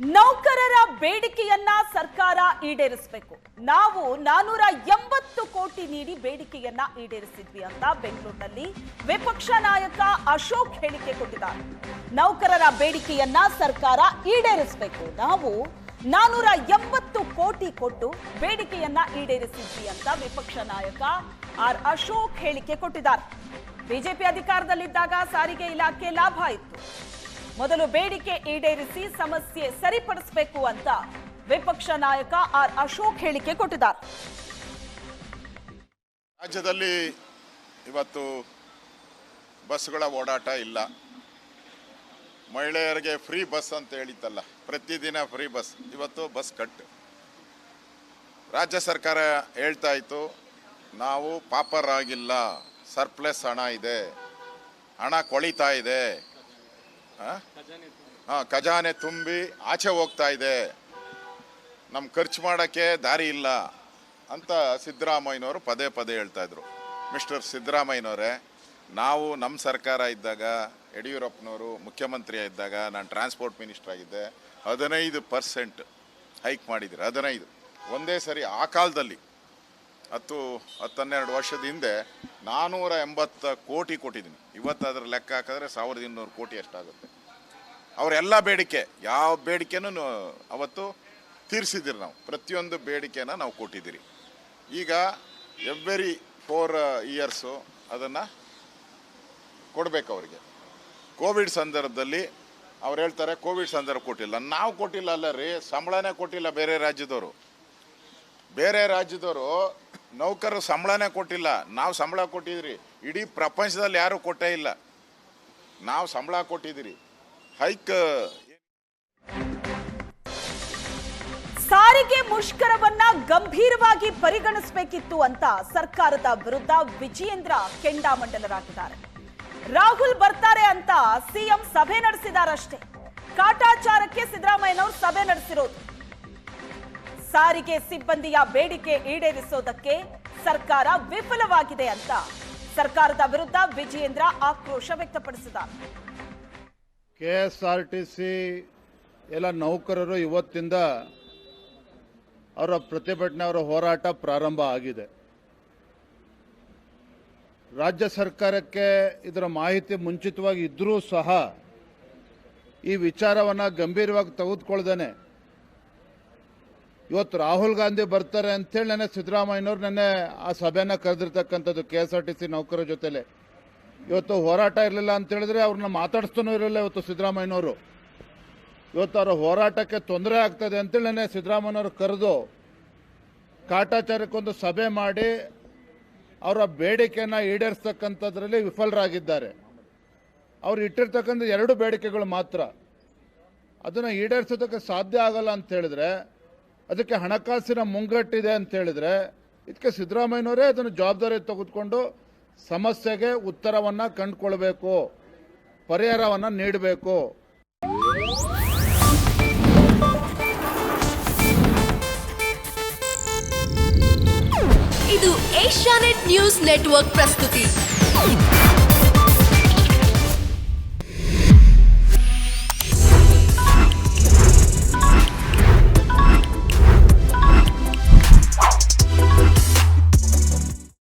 ನೌಕರರ ಬೇಡಿಕೆಯನ್ನ ಸರ್ಕಾರ ಈಡೇರಿಸಬೇಕು. ನಾವು ನಾನೂರ ಎಂಬತ್ತು ಕೋಟಿ ನೀಡಿ ಬೇಡಿಕೆಯನ್ನ ಈಡೇರಿಸಿದ್ವಿ ಅಂತ ಬೆಂಗಳೂರಿನಲ್ಲಿ ವಿಪಕ್ಷ ನಾಯಕ ಅಶೋಕ್ ಹೇಳಿಕೆ ಕೊಟ್ಟಿದ್ದಾರೆ. ನೌಕರರ ಬೇಡಿಕೆಯನ್ನ ಸರ್ಕಾರ ಈಡೇರಿಸಬೇಕು. ನಾವು ನಾನೂರ ಎಂಬತ್ತು ಕೋಟಿ ಕೊಟ್ಟು ಬೇಡಿಕೆಯನ್ನ ಈಡೇರಿಸಿದ್ವಿ ಅಂತ ವಿಪಕ್ಷ ನಾಯಕ ಆರ್ ಅಶೋಕ್ ಹೇಳಿಕೆ ಕೊಟ್ಟಿದ್ದಾರೆ. ಬಿಜೆಪಿ ಅಧಿಕಾರದಲ್ಲಿದ್ದಾಗ ಸಾರಿಗೆ ಇಲಾಖೆ ಲಾಭ ಇತ್ತು. ಮೊದಲು ಬೇಡಿಕೆ ಈಡೇರಿಸಿ ಸಮಸ್ಯೆ ಸರಿಪಡಿಸಬೇಕು ಅಂತ ವಿಪಕ್ಷ ನಾಯಕ ಆರ್ ಅಶೋಕ್ ಹೇಳಿಕೆ ಕೊಟ್ಟಿದ್ದಾರೆ. ರಾಜ್ಯದಲ್ಲಿ ಇವತ್ತು ಬಸ್ಗಳ ಓಡಾಟ ಇಲ್ಲ. ಮಹಿಳೆಯರಿಗೆ ಫ್ರೀ ಬಸ್ ಅಂತ ಹೇಳಿತ್ತಲ್ಲ, ಪ್ರತಿದಿನ ಫ್ರೀ ಬಸ್, ಇವತ್ತು ಬಸ್ ಕಟ್. ರಾಜ್ಯ ಸರ್ಕಾರ ಹೇಳ್ತಾ ಇತ್ತು, ನಾವು ಪಾಪರ್ ಆಗಿಲ್ಲ ಸರ್ಪ್ಲಸ್ ಹಣ ಇದೆ, ಹಣ ಕೊಳಿತಾ ಇದೆ ಹಾಂ? ಖಜಾನೆ ತುಂಬಿ. ಆಚೆ ಹೋಗ್ತಾ ಇದೆ. ನಮ್ಮ ಖರ್ಚು ಮಾಡೋಕ್ಕೆ ದಾರಿ ಇಲ್ಲ ಅಂತ ಸಿದ್ದರಾಮಯ್ಯನವರು ಪದೇ ಪದೇ ಹೇಳ್ತಾ ಇದ್ರು. ಮಿಸ್ಟರ್ ಸಿದ್ದರಾಮಯ್ಯನವರೇ ನಾವು ನಮ್ಮ ಸರ್ಕಾರ ಇದ್ದಾಗ ಯಡಿಯೂರಪ್ಪನವರು ಮುಖ್ಯಮಂತ್ರಿ ಇದ್ದಾಗ ನಾನು ಟ್ರಾನ್ಸ್ಪೋರ್ಟ್ ಮಿನಿಸ್ಟರ್ ಆಗಿದ್ದೆ ಹದಿನೈದು ಪರ್ಸೆಂಟ್ ಹೈಕ್ ಮಾಡಿದ್ರು ಹದಿನೈದು. ಒಂದೇ ಸರಿ ಆ ಕಾಲದಲ್ಲಿ ಹತ್ತು ಹತ್ತನ್ನೆರಡು ವರ್ಷದ ಹಿಂದೆ ನಾನ್ನೂರ ಎಂಬತ್ತು ಕೋಟಿ ಕೊಟ್ಟಿದ್ದೀನಿ. ಇವತ್ತು ಅದರ ಲೆಕ್ಕ ಹಾಕಿದ್ರೆ ಸಾವಿರದ ಇನ್ನೂರು ಕೋಟಿ ಅಷ್ಟಾಗುತ್ತೆ. ಅವರೆಲ್ಲ ಬೇಡಿಕೆ, ಯಾವ ಬೇಡಿಕೆನೂ ಅವತ್ತು ತೀರಿಸಿದ್ದೀರಿ ನಾವು. ಪ್ರತಿಯೊಂದು ಬೇಡಿಕೆನ ನಾವು ಕೊಟ್ಟಿದ್ದೀರಿ. ಈಗ ಎವ್ರಿ ಫೋರ್ ಇಯರ್ಸು ಅದನ್ನು ಕೊಡಬೇಕು ಅವರಿಗೆ. ಕೋವಿಡ್ ಸಂದರ್ಭದಲ್ಲಿ ಅವ್ರು ಹೇಳ್ತಾರೆ, ಕೋವಿಡ್ ಸಂದರ್ಭ ಕೊಟ್ಟಿಲ್ಲ. ನಾವು ಕೊಟ್ಟಿಲ್ಲ ಅಲ್ಲ ರೀ, ಸಂಬಳನೇ ಕೊಟ್ಟಿಲ್ಲ ಬೇರೆ ರಾಜ್ಯದವರು. ಬೇರೆ ರಾಜ್ಯದವರು ನೌಕರರು ಸಂಬಳನೇ ಕೊಟ್ಟಿಲ್ಲ. ನಾವು ಸಂಬಳ ಕೊಟ್ಟಿದ್ರಿ. ಇಡೀ ಪ್ರಪಂಚದಲ್ಲಿ ಯಾರೂ ಕೊಟ್ಟೇ ಇಲ್ಲ. ನಾವು ಸಂಬಳ ಕೊಟ್ಟಿದ್ದೀರಿ. ಹೈಕ್ ಸಾರಿಗೆ ಮುಷ್ಕರವನ್ನ ಗಂಭೀರವಾಗಿ ಪರಿಗಣಿಸಬೇಕಿತ್ತು ಅಂತ ಸರ್ಕಾರದ ವಿರುದ್ಧ ವಿಜಯೇಂದ್ರ ಕೆಂಡಾಮಂಡಲರಾಗಿದ್ದಾರೆ. ರಾಹುಲ್ ಬರ್ತಾರೆ ಅಂತ ಸಿಎಂ ಸಭೆ ನಡೆಸಿದಾರಷ್ಟೇ. ಕಾಟಾಚಾರಕ್ಕೆ ಸಿದ್ದರಾಮಯ್ಯನವರು ಸಭೆ ನಡೆಸಿರೋದು. ಸಾರಿಗೆ ಸಿಬ್ಬಂದಿಯ ಬೇಡಿಕೆ ಈಡೇರಿಸೋದಕ್ಕೆ ಸರ್ಕಾರ ವಿಫಲವಾಗಿದೆ ಅಂತ ಸರ್ಕಾರದ ವಿರುದ್ಧ ವಿಜಯೇಂದ್ರ ಆಕ್ರೋಶ ವ್ಯಕ್ತಪಡಿಸಿದ ಕೆಎಸ್ಆರ್ಟಿಸಿ ಎಲ್ಲ ನೌಕರರು ಇವತ್ತಿಂದ ಅವರ ಪ್ರತಿಭಟನೆ, ಅವರ ಹೋರಾಟ ಪ್ರಾರಂಭ ಆಗಿದೆ. ರಾಜ್ಯ ಸರ್ಕಾರಕ್ಕೆ ಇದರ ಮಾಹಿತಿ ಮುಂಚಿತವಾಗಿ ಇದ್ದರೂ ಸಹ ಈ ವಿಚಾರವನ್ನು ಗಂಭೀರವಾಗಿ ತೆಗೆದುಕೊಳ್ದೇನೆ ಇವತ್ತು ರಾಹುಲ್ ಗಾಂಧಿ ಬರ್ತಾರೆ ಅಂತೇಳಿ ನೆನ್ನೆ ಸಿದ್ದರಾಮಯ್ಯನವ್ರು ನೆನ್ನೆ ಆ ಸಭೆನ ಕರೆದಿರ್ತಕ್ಕಂಥದ್ದು K S R T C ನೌಕರರ ಜೊತೆಲೆ. ಇವತ್ತು ಹೋರಾಟ ಇರಲಿಲ್ಲ ಅಂತ ಹೇಳಿದ್ರೆ ಅವ್ರನ್ನ ಮಾತಾಡಿಸ್ತಾನೂ ಇರಲಿಲ್ಲ ಇವತ್ತು ಸಿದ್ದರಾಮಯ್ಯನವರು. ಇವತ್ತು ಅವರ ಹೋರಾಟಕ್ಕೆ ತೊಂದರೆ ಆಗ್ತದೆ ಅಂತೇಳಿ ನೆನ್ನೆ ಸಿದ್ದರಾಮಯ್ಯನವರು ಕರೆದು ಕಾಟಾಚಾರಕ್ಕೊಂದು ಸಭೆ ಮಾಡಿ ಅವರ ಬೇಡಿಕೆಯನ್ನು ಈಡೇರಿಸ್ತಕ್ಕಂಥದ್ರಲ್ಲಿ ವಿಫಲರಾಗಿದ್ದಾರೆ. ಅವ್ರು ಇಟ್ಟಿರ್ತಕ್ಕಂಥ ಎರಡು ಬೇಡಿಕೆಗಳು ಮಾತ್ರ. ಅದನ್ನು ಈಡೇರಿಸೋದಕ್ಕೆ ಸಾಧ್ಯ ಆಗಲ್ಲ ಅಂತ ಹೇಳಿದ್ರೆ ಅದಕ್ಕೆ ಹಣಕಾಸಿನ ಮುಂಗಟ್ಟಿದೆ ಅಂತ ಹೇಳಿದ್ರೆ, ಇದಕ್ಕೆ ಸಿದ್ದರಾಮಯ್ಯನವರೇ ಅದನ್ನು ಜವಾಬ್ದಾರಿ ತೆಗೆದುಕೊಂಡು ಸಮಸ್ಯೆಗೆ ಉತ್ತರವನ್ನು ಕಂಡುಕೊಳ್ಬೇಕು, ಪರಿಹಾರವನ್ನು ನೀಡಬೇಕು. ಇದು ಏಷ್ಯಾನೆಟ್ ನ್ಯೂಸ್ ನೆಟ್ವರ್ಕ್ ಪ್ರಸ್ತುತಿ.